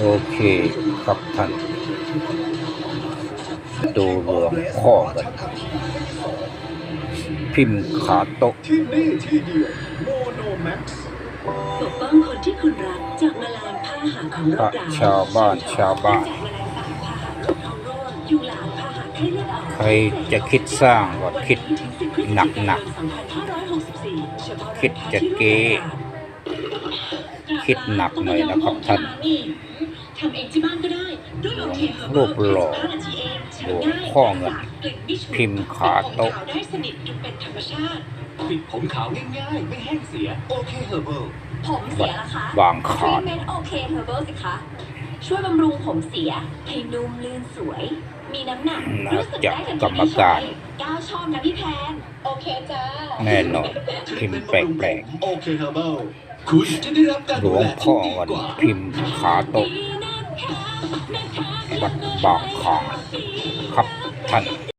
โอเคครับท่านดูรวมข้อกันพิมพ์ขาโต๊ะที่นี่ที่เดียวโมโนแม็กซ์ปกป้องคนที่คุณรักจากแมลงพาหะของโรคร้ายชาวบ้านชาวบ้านจากแมลงสาบพาหะโรคท้องร่วงยูหลานพาหะไข้เลือดออกใครจะคิดสร้างว่าคิดหนักหนักคิดจะเก้คิดหนักหน่อยนะครับท่าน ทำเองที่บ้านก็ได้ด้วยโอเครูปหล่อหลวงพ่อเงินพิมพ์ขาโต๊ะได้สนิทจนเป็นธรรมชาติปิดผมขาวง่ายๆ ไม่แห้งเสีย โอเคเฮอร์เบิลผมเสียละคะวางขาทรีทเมนต์โอเคเฮอร์เบิลสิคะ ช่วยบำรุงผมเสีย ให้นุ่มลื่นสวย มีน้ำหนักน่ารู้สึกจะได้ทันกรทีรมการก้าวชอบนะพี่แพน โอเคจ้า แน่นอนพิมพ์แปลกโอเคเฮอร์เบิลคุณจะได้รับการๆหลดูวงแลพ่อที่ดีกันกว่าพิมพ์ขาโต๊ะ วัดบอกของครับท่าน